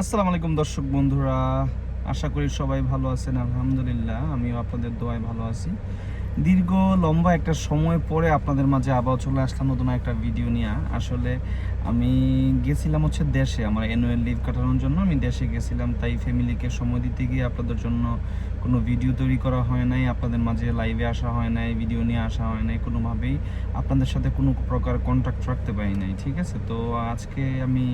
আসসালামু আলাইকুম দর্শক বন্ধুরা, আশা করি সবাই ভালো আছেন, আলহামদুলিল্লাহ, আমিও আপনাদের দোয়ায় ভালো আছি। দীর্ঘ লম্বা একটা সময় পরে আপনাদের মাঝে আবার চলে আসলাম নতুন একটা ভিডিও নিয়ে। আসলে আমি গেছিলাম হচ্ছে দেশে, আমার অ্যানুয়াল লিভ কাটানোর জন্য। আমি দেশে গেছিলাম, তাই ফ্যামিলিকে সময় দিতে গিয়ে আপনাদের জন্য কোনো ভিডিও তৈরি করা হয় নাই, আপনাদের মাঝে লাইভে আসা হয় নাই ভিডিও নিয়ে আসা হয় নাই, কোনোভাবেই আপনাদের সাথে কোনো প্রকার কন্ট্যাক্ট রাখতে পারি নাই, ঠিক আছে? তো আজকে আমি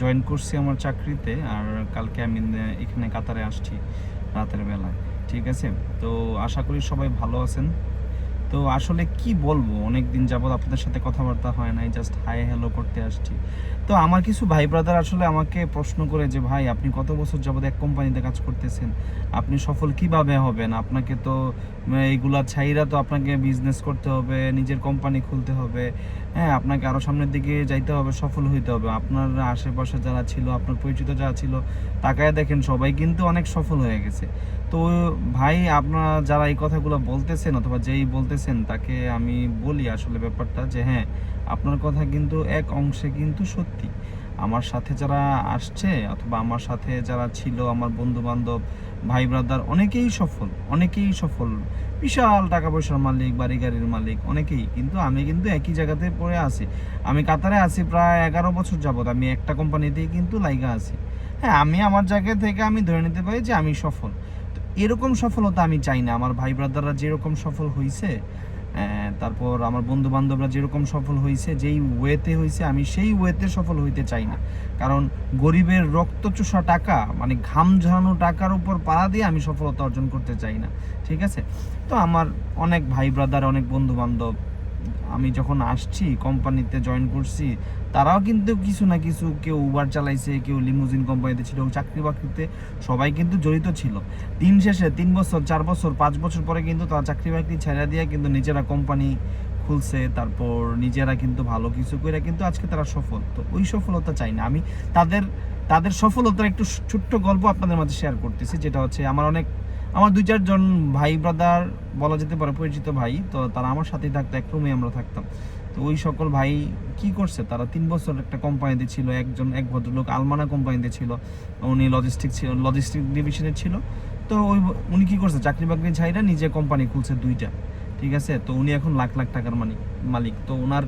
জয়েন করছি আমার চাকরিতে আর কালকে আমি এখানে কাতারে আসছি রাতের বেলায়, ঠিক আছে? তো আশা করি সবাই ভালো আছেন। তো আসলে কি বলব? অনেক দিন যাবত আপনাদের সাথে কথাবার্তা হয় নাই জাস্ট হাই হ্যালো করতে আসছি। তো আমার কিছু ভাই ব্রাদার আসলে আমাকে প্রশ্ন করে যে, ভাই, আপনি কত বছর যাবত এক কোম্পানিতে কাজ করতেছেন? আপনি সফল কীভাবে হবেন? আপনাকে তো এইগুলা ছাইরা তো আপনাকে বিজনেস করতে হবে, নিজের কোম্পানি খুলতে হবে। হ্যাঁ আপনাকে আরও সামনের দিকে যাইতে হবে, সফল হইতে হবে। আপনার আশেপাশে যারা ছিল, আপনার পরিচিত যারা ছিল, তাকায় দেখেন সবাই কিন্তু অনেক সফল হয়ে গেছে। তো ভাই, আপনারা যারা এই কথাগুলো বলতেছেন অথবা যেই বলতেছেন তাকে আমি বলি আসলে ব্যাপারটা যে হ্যাঁ আপনার কথা কিন্তু এক অংশে কিন্তু সত্যি। আমার সাথে যারা আসছে অথবা আমার সাথে যারা ছিল, আমার বন্ধু বান্ধব ভাই ব্রাদার, অনেকেই সফল অনেকেই সফল। বিশাল টাকা পয়সার মালিক বাড়ি গাড়ির মালিক, অনেকেই। কিন্তু আমি কিন্তু একই জায়গাতে পড়ে আছি। আমি কাতারে আছি প্রায় এগারো বছর যাবত আমি একটা কোম্পানিতেই কিন্তু লাইগা আছি। হ্যাঁ আমি আমার জায়গা থেকে আমি ধরে নিতে পারি যে, আমি সফল। এরকম সফলতা আমি চাই না। আমার ভাই ব্রাদাররা যেরকম সফল হয়েছে তারপর আমার বন্ধু বান্ধবরা যেরকম সফল হয়েছে যেই ওয়েতে হয়েছে আমি সেই ওয়েতে সফল হইতে চাই না। কারণ গরিবের রক্তচোষা টাকা মানে ঘাম ঝরানো টাকার উপর পাড়া দিয়ে আমি সফলতা অর্জন করতে চাই না। ঠিক আছে? তো আমার অনেক ভাই ব্রাদার, অনেক বন্ধু বান্ধব আমি যখন আসছি, কোম্পানিতে জয়েন করছি, তারাও কিন্তু কিছু না কিছু কেউ উবার চালাইছে, কেউ লিমুজিন কোম্পানিতে ছিল চাকরি বাকরিতে, সবাই কিন্তু জড়িত ছিল। দিন শেষে তিন বছর, চার বছর, পাঁচ বছর পরে কিন্তু তারা চাকরি বাকরি ছেড়ে দিয়ে কিন্তু নিজেরা কোম্পানি খুলছে, তারপর নিজেরা কিন্তু ভালো কিছু করে কিন্তু আজকে তারা সফল। তো ওই সফলতা চাই না। আমি তাদের তাদের সফলতার একটু ছোট্ট গল্প আপনাদের মাঝে শেয়ার করতেছি, যেটা হচ্ছে আমার অনেক আমার দুই চারজন ভাই ব্রাদার বলা যেতে পারে পরিচিত ভাই, তো তারা আমার সাথেই থাকতো, এক রুমে আমরা থাকতাম। তো ওই সকল ভাই কি করছে? তারা তিন বছর একটা কোম্পানিতে ছিল, একজন, এক ভদ্রলোক আলমানা কোম্পানিতে ছিল, উনি লজিস্টিক ছিল লজিস্টিক ডিভিশনে ছিল। তো ওই উনি কি করছে? চাকরি বাকরি ছাইরা নিজে কোম্পানি খুলছে দুইটা, ঠিক আছে? তো উনি এখন লাখ লাখ টাকার মালিক মালিক। তো ওনার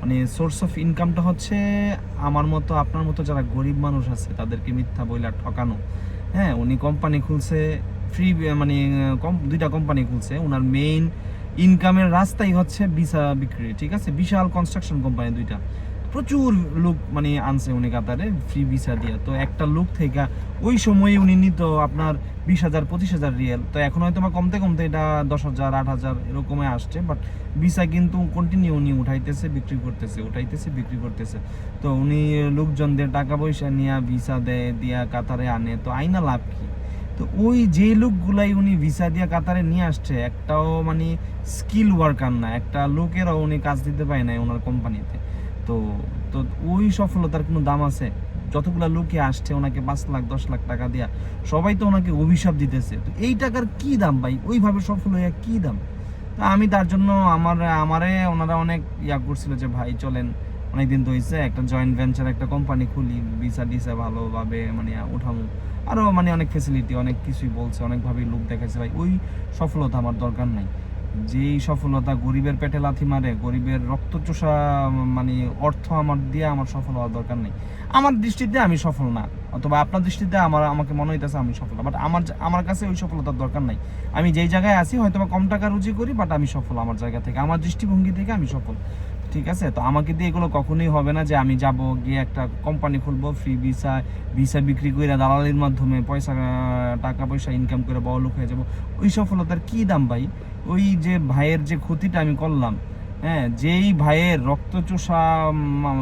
মানে সোর্স অফ ইনকামটা হচ্ছে আমার মতো, আপনার মতো যারা গরিব মানুষ আছে, তাদেরকে মিথ্যা বইলা ঠকানো। হ্যাঁ উনি কোম্পানি খুলছে ফ্রি মানে কম দুইটা কোম্পানি খুলছে। ওনার মেইন ইনকামের রাস্তাই হচ্ছে ভিসা বিক্রি, ঠিক আছে? বিশাল কনস্ট্রাকশন কোম্পানি দুইটা। প্রচুর লোক মানে আনছে উনি কাতারে ফ্রি ভিসা দিয়ে। তো একটা লোক থেকে ওই সময়ে উনি নিত আপনার বিশ হাজার, পঁচিশ হাজার রিয়েল। তো এখন হয়তো বা কমতে কমতে এটা দশ হাজার, আট হাজার এরকমই আসছে। বাট ভিসা কিন্তু কন্টিনিউ উনি উঠাইতেছে, বিক্রি করতেছে, উঠাইতেছে, বিক্রি করতেছে। তো উনি লোকজনদের টাকা পয়সা নিয়ে ভিসা দেয়, দিয়া কাতারে আনে। তো আইনা লাভ কি? তো ওই যে লোকগুলাই উনি ভিসা দিয়ে কাতারে নিয়ে আসছে, একটাও মানে স্কিল ওয়ার্কার না, একটা লোকেরও উনি কাজ দিতে পারে না ওনার কোম্পানিতে তো তো ওই সফলতার কোনো দাম আছে? যতগুলা লোকে আসছে ওনাকে পাঁচ লাখ, দশ লাখ টাকা দিয়া, সবাই তো ওনাকে অভিশাপ দিতেছে। তো এই টাকার কি দাম ভাই? ওইভাবে সফল হইয়া কি দাম? তা আমি তার জন্য আমার, আমারে ওনারা অনেক ইয়া করছিল যে, ভাই, চলেন অনেকদিন তো হয়েছে একটা জয়েন্ট ভেঞ্চার একটা কোম্পানি খুলি ভিসা ডিসা ভালোভাবে মানে উঠামু। আরও মানে অনেক ফেসিলিটি অনেক কিছুই বলছে, অনেকভাবেই লোক দেখাচ্ছে ভাই, ওই সফলতা আমার দরকার নাই। যেই সফলতা গরিবের পেটে লাথি মারে, গরিবের রক্তচোষা মানে অর্থ আমার দিয়ে আমার সফল হওয়ার দরকার নেই। আমার দৃষ্টিতে আমি সফল না, অথবা আপনার দৃষ্টিতে আমার, আমাকে মনে হইতেছে আমি সফল বাট আমার আমার কাছে ওই সফলতার দরকার নাই। আমি যেই জায়গায় আছি হয়তো কম টাকা রুজি করি বাট আমি সফল আমার জায়গা থেকে, আমার দৃষ্টিভঙ্গি থেকে আমি সফল। ঠিক আছে? তো আমাকে দিয়ে এগুলো কখনোই হবে না যে আমি যাব গিয়ে একটা কোম্পানি খুলবো ফ্রি ভিসা ভিসা বিক্রি করে দালালির মাধ্যমে পয়সা, টাকা পয়সা ইনকাম করে বড় লোক হয়ে যাব। ওই সফলতার কি দাম ভাই? ওই যে ভাইয়ের যে ক্ষতিটা আমি করলাম হ্যাঁ? যেই ভাইয়ের রক্তচোষা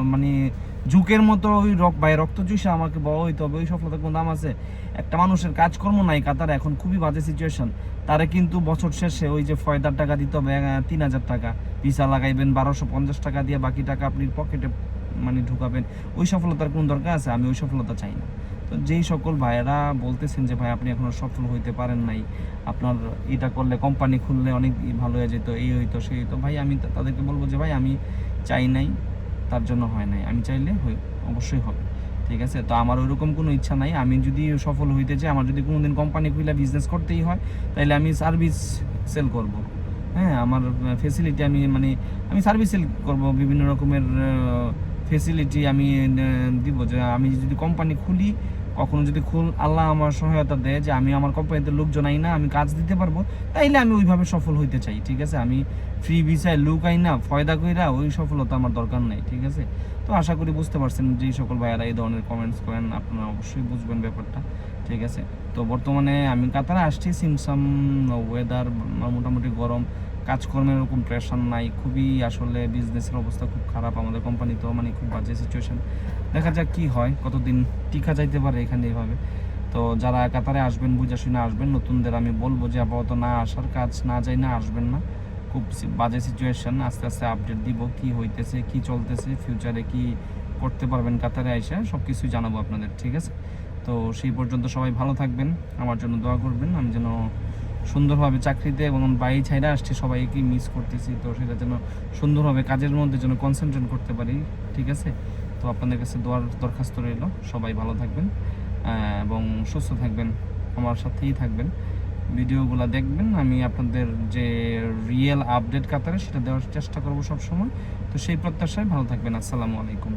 মানে যুকের মতো ওই রক- ভাই রক্তচোষা আমাকে বড় হইতে হবে, ওই সফলতার কোনো দাম আছে? একটা মানুষের কাজকর্ম নাই কাতারে, এখন খুবই বাজে সিচুয়েশন তারা কিন্তু বছর শেষে ওই যে ফয়দার টাকা দিতে হবে তিন হাজার টাকা। ভিসা লাগাইবেন, বারোশো পঞ্চাশ টাকা দিয়ে বাকি টাকা আপনি পকেটে মানে ঢুকাবেন। ওই সফলতার কোন দরকার আছে? আমি ওই সফলতা চাই না। তো যেই সকল ভাইয়েরা বলতেছেন যে, ভাই, আপনি এখনও সফল হইতে পারেন নাই। আপনার এটা করলে কোম্পানি খুললে অনেক ভালো হয়ে যেত, এই হইতো, সেই হইতো। ভাই, আমি তাদেরকে বলব যে, ভাই, আমি চাই নাই, তার জন্য হয় নাই। আমি চাইলে অবশ্যই হবে। ঠিক আছে? তো আমার ওইরকম কোনো ইচ্ছা নাই। আমি যদি সফল হইতে চাই, আমার যদি কোনোদিন কোম্পানি খুলে বিজনেস করতেই হয় তাহলে আমি সার্ভিস সেল করব। হ্যাঁ আমার ফেসিলিটি আমি মানে আমি সার্ভিস সেল করব, বিভিন্ন রকমের ফেসিলিটি আমি দিব। যে, আমি যদি কোম্পানি খুলি, কখনো যদি খুল আল্লাহ আমার সহায়তা দেয় যে, আমি আমার কোম্পানিতে লোকজন আই না, আমি কাজ দিতে পারব, তাইলে আমি ওইভাবে সফল হইতে চাই, ঠিক আছে? আমি ফ্রি ভিসায় লুক আই না, ফয়দা কইরা ওই সফলতা আমার দরকার নাই, ঠিক আছে? তো আশা করি বুঝতে পারছেন যেই সকল ভাইয়ারা এই ধরনের কমেন্টস করেন, আপনারা অবশ্যই বুঝবেন ব্যাপারটা, ঠিক আছে? তো বর্তমানে আমি কাতারে আসছি, সিমসাম ওয়েদার মোটামুটি গরম কাজকর্মের এরকম প্রেশার নাই, খুবই আসলে বিজনেসের অবস্থা খুব খারাপ আমাদের কোম্পানিতেও মানে খুব বাজে সিচুয়েশন দেখা যাক কি হয়, কতদিন টিকা যাইতে পারে এখানে এইভাবে তো যারা কাতারে আসবেন বুঝা শুনে আসবেন, নতুনদের আমি বলব যে আপাতত না আসার কাজ না যাই না আসবেন না। খুব বাজে সিচুয়েশন আস্তে আস্তে আপডেট দিব, কি হইতেছে, কি চলতেছে ফিউচারে কি করতে পারবেন কাতারে আইসা সব কিছুই জানাব আপনাদের, ঠিক আছে? তো সেই পর্যন্ত সবাই ভালো থাকবেন, আমার জন্য দোয়া করবেন, আমি যেন সুন্দরভাবে চাকরিতে এবং বাড়ি ছাইরা আসছে, সবাইকে মিস করতেছি। তো সেটা যেন সুন্দরভাবে কাজের মধ্যে যেন কনসেন্ট্রেট করতে পারি, ঠিক আছে? তো আপনাদের কাছে দোয়ার দরখাস্ত রইল। সবাই ভালো থাকবেন এবং সুস্থ থাকবেন, আমার সাথেই থাকবেন। ভিডিওগুলো দেখবেন, আমি আপনাদের যে রিয়েল আপডেট কাতারে সেটা দেওয়ার চেষ্টা করব সব সময় তো সেই প্রত্যাশায় ভালো থাকবেন। আসসালামু আলাইকুম।